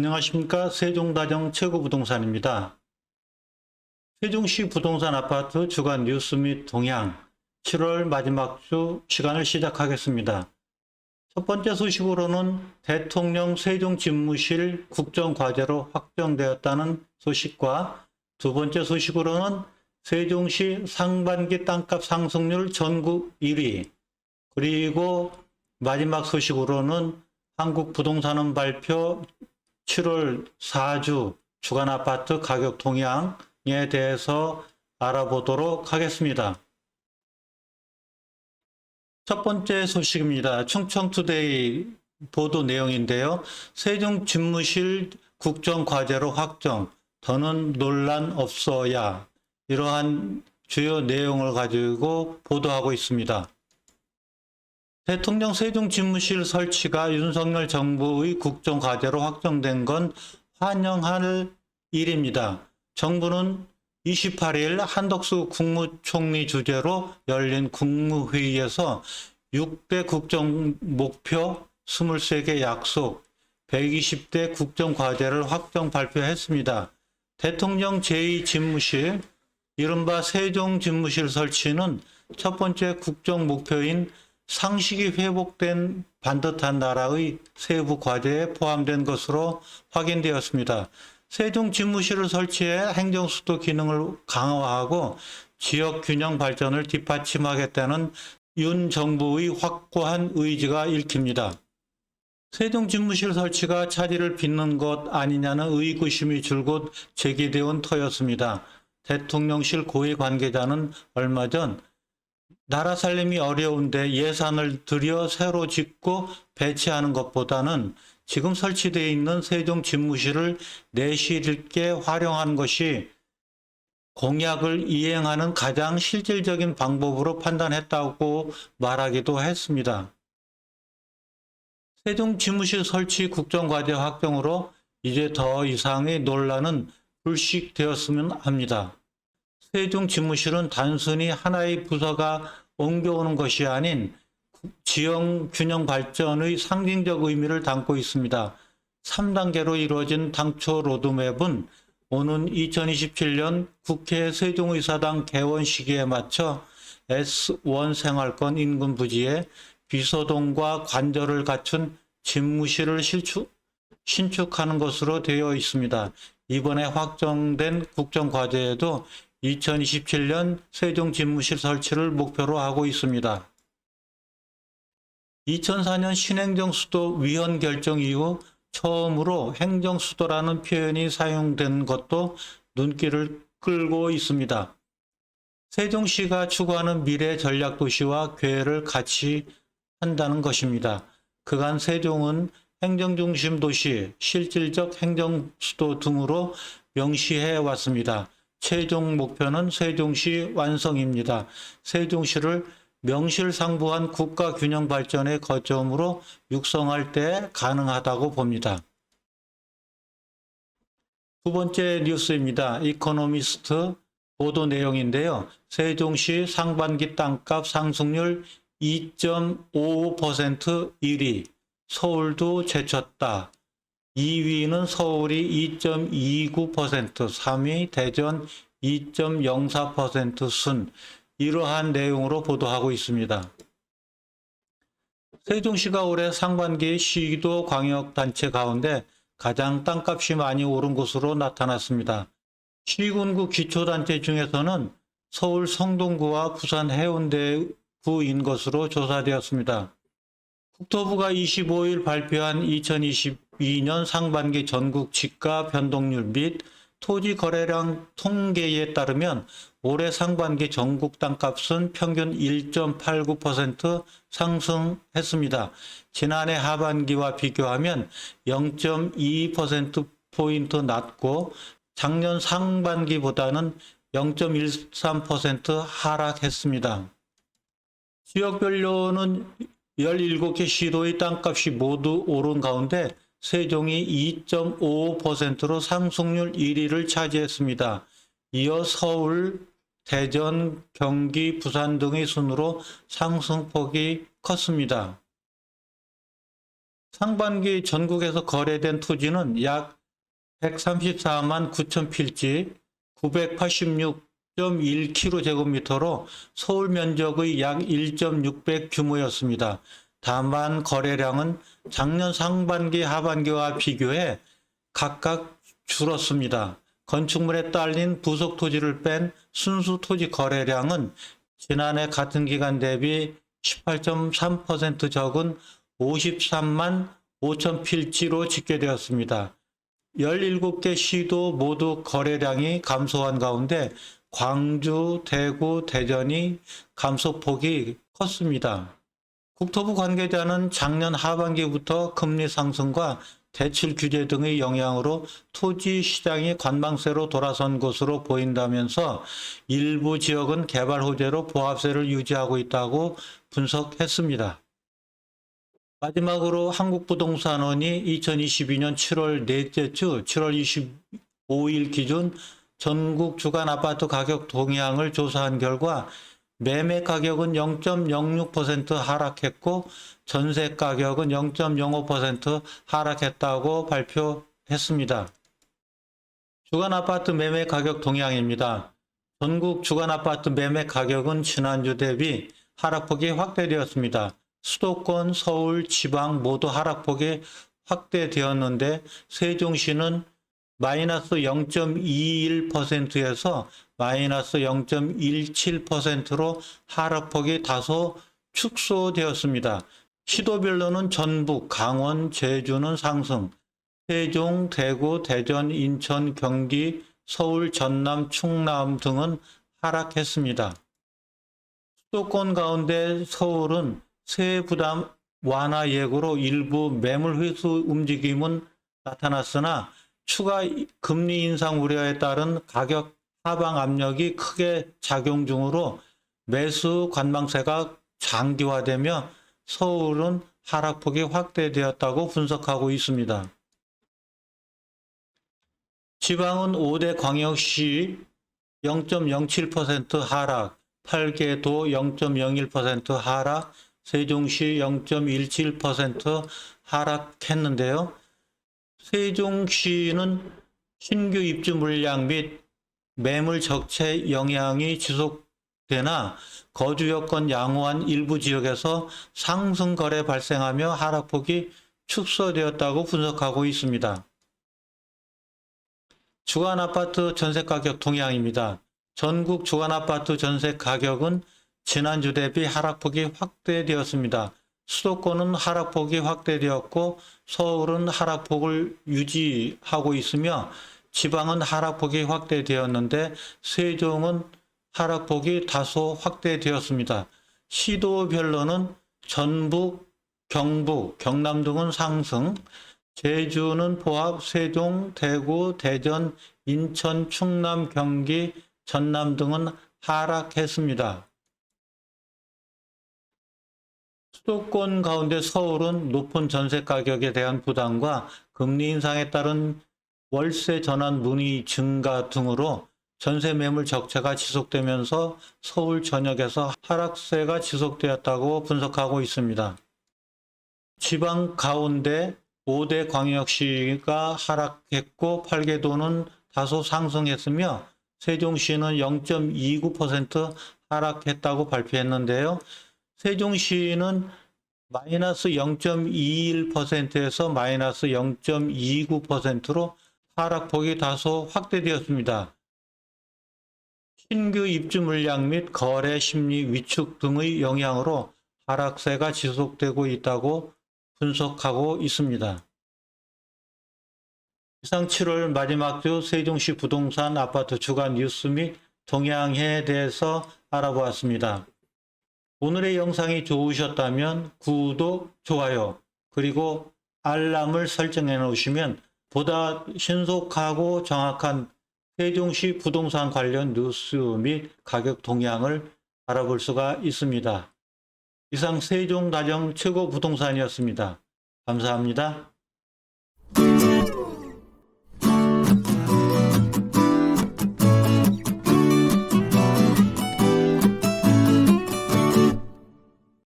안녕하십니까 세종다정 최고부동산입니다. 세종시 부동산 아파트 주간 뉴스 및 동향 7월 마지막 주 시간을 시작하겠습니다. 첫 번째 소식으로는 대통령 세종 집무실 국정과제로 확정되었다는 소식과 두 번째 소식으로는 세종시 상반기 땅값 상승률 전국 1위 그리고 마지막 소식으로는 한국부동산원 발표 7월 4주 주간 아파트 가격 동향에 대해서 알아보도록 하겠습니다. 첫 번째 소식입니다. 충청투데이 보도 내용인데요. 세종 집무실 국정과제로 확정, 더는 논란 없어야 이러한 주요 내용을 가지고 보도하고 있습니다. 대통령 세종집무실 설치가 윤석열 정부의 국정과제로 확정된 건 환영할 일입니다. 정부는 28일 한덕수 국무총리 주재로 열린 국무회의에서 6대 국정 목표 23개 약속 120대 국정 과제를 확정 발표했습니다. 대통령 제2집무실 이른바 세종집무실 설치는 첫 번째 국정 목표인 상식이 회복된 반듯한 나라의 세부 과제에 포함된 것으로 확인되었습니다. 세종 집무실을 설치해 행정수도 기능을 강화하고 지역 균형 발전을 뒷받침하겠다는 윤 정부의 확고한 의지가 읽힙니다. 세종 집무실 설치가 차질을 빚는 것 아니냐는 의구심이 줄곧 제기되온 터였습니다. 대통령실 고위 관계자는 얼마 전 나라 살림이 어려운데 예산을 들여 새로 짓고 배치하는 것보다는 지금 설치되어 있는 세종 집무실을 내실 있게 활용하는 것이 공약을 이행하는 가장 실질적인 방법으로 판단했다고 말하기도 했습니다. 세종 집무실 설치 국정과제 확정으로 이제 더 이상의 논란은 불식되었으면 합니다. 세종 집무실은 단순히 하나의 부서가 옮겨오는 것이 아닌 지형 균형 발전의 상징적 의미를 담고 있습니다. 3단계로 이루어진 당초 로드맵은 오는 2027년 국회 세종의사당 개원 시기에 맞춰 S1 생활권 인근 부지에 비서동과 관절을 갖춘 집무실을 실축, 신축하는 것으로 되어 있습니다. 이번에 확정된 국정과제에도 2027년 세종 집무실 설치를 목표로 하고 있습니다. 2004년 신행정 수도 위헌 결정 이후 처음으로 행정 수도라는 표현이 사용된 것도 눈길을 끌고 있습니다. 세종시가 추구하는 미래 전략 도시와 계획을 같이 한다는 것입니다. 그간 세종은 행정 중심 도시, 실질적 행정 수도 등으로 명시해 왔습니다. 최종 목표는 세종시 완성입니다. 세종시를 명실상부한 국가 균형 발전의 거점으로 육성할 때 가능하다고 봅니다. 두 번째 뉴스입니다. 이코노미스트 보도 내용인데요. 세종시 상반기 땅값 상승률 2.55% 1위, 서울도 제쳤다. 2위는 서울이 2.29%, 3위 대전 2.04%순 이러한 내용으로 보도하고 있습니다. 세종시가 올해 상반기 시도 광역단체 가운데 가장 땅값이 많이 오른 곳으로 나타났습니다. 시군구 기초단체 중에서는 서울 성동구와 부산 해운대구인 것으로 조사되었습니다. 국토부가 25일 발표한 2022년 상반기 전국 집가 변동률 및 토지 거래량 통계에 따르면 올해 상반기 전국 땅값은 평균 1.89% 상승했습니다. 지난해 하반기와 비교하면 0.22%포인트 낮고 작년 상반기보다는 0.13% 하락했습니다. 지역별로는 17개 시도의 땅값이 모두 오른 가운데 세종이 2.55%로 상승률 1위를 차지했습니다. 이어 서울, 대전, 경기, 부산 등의 순으로 상승폭이 컸습니다. 상반기 전국에서 거래된 토지는 약 134만 9천 필지 986.1km제곱미터로 서울 면적의 약 1.600 규모였습니다. 다만 거래량은 작년 상반기 하반기와 비교해 각각 줄었습니다. 건축물에 딸린 부속 토지를 뺀 순수 토지 거래량은 지난해 같은 기간 대비 18.3% 적은 53만 5천 필지로 집계되었습니다. 17개 시도 모두 거래량이 감소한 가운데 광주, 대구, 대전이 감소폭이 컸습니다. 국토부 관계자는 작년 하반기부터 금리 상승과 대출 규제 등의 영향으로 토지 시장이 관망세로 돌아선 것으로 보인다면서 일부 지역은 개발 호재로 보합세를 유지하고 있다고 분석했습니다. 마지막으로 한국부동산원이 2022년 7월 넷째 주 7월 25일 기준 전국 주간 아파트 가격 동향을 조사한 결과 매매 가격은 0.06% 하락했고 전세 가격은 0.05% 하락했다고 발표했습니다. 주간 아파트 매매 가격 동향입니다. 전국 주간 아파트 매매 가격은 지난주 대비 하락폭이 확대되었습니다. 수도권, 서울, 지방 모두 하락폭이 확대되었는데 세종시는 마이너스 0.21%에서 마이너스 0.17%로 하락폭이 다소 축소되었습니다. 시도별로는 전북, 강원, 제주는 상승, 세종, 대구, 대전, 인천, 경기, 서울, 전남, 충남 등은 하락했습니다. 수도권 가운데 서울은 세액 부담 완화 예고로 일부 매물 회수 움직임은 나타났으나 추가 금리 인상 우려에 따른 가격 하방 압력이 크게 작용 중으로 매수 관망세가 장기화되며 서울은 하락폭이 확대되었다고 분석하고 있습니다. 지방은 5대 광역시 0.07% 하락, 8개 도 0.01% 하락, 세종시 0.17% 하락했는데요. 세종시는 신규 입주 물량 및 매물 적체 영향이 지속되나 거주 여건 양호한 일부 지역에서 상승 거래 발생하며 하락폭이 축소되었다고 분석하고 있습니다. 주간 아파트 전세 가격 동향입니다. 전국 주간 아파트 전세 가격은 지난주 대비 하락폭이 확대되었습니다. 수도권은 하락폭이 확대되었고 서울은 하락폭을 유지하고 있으며 지방은 하락폭이 확대되었는데 세종은 하락폭이 다소 확대되었습니다. 시도별로는 전북, 경북, 경남 등은 상승, 제주는 포함 세종, 대구, 대전, 인천, 충남, 경기, 전남 등은 하락했습니다. 수도권 가운데 서울은 높은 전세 가격에 대한 부담과 금리 인상에 따른 월세 전환 문의 증가 등으로 전세 매물 적체가 지속되면서 서울 전역에서 하락세가 지속되었다고 분석하고 있습니다. 지방 가운데 5대 광역시가 하락했고 8개도는 다소 상승했으며 세종시는 0.29% 하락했다고 발표했는데요. 세종시는 마이너스 0.21%에서 마이너스 0.29%로 하락폭이 다소 확대되었습니다. 신규 입주 물량 및 거래 심리 위축 등의 영향으로 하락세가 지속되고 있다고 분석하고 있습니다. 이상 7월 마지막 주 세종시 부동산 아파트 주간 뉴스 및 동향에 대해서 알아보았습니다. 오늘의 영상이 좋으셨다면 구독, 좋아요, 그리고 알람을 설정해 놓으시면 보다 신속하고 정확한 세종시 부동산 관련 뉴스 및 가격 동향을 알아볼 수가 있습니다. 이상 세종다정 최고 부동산이었습니다. 감사합니다.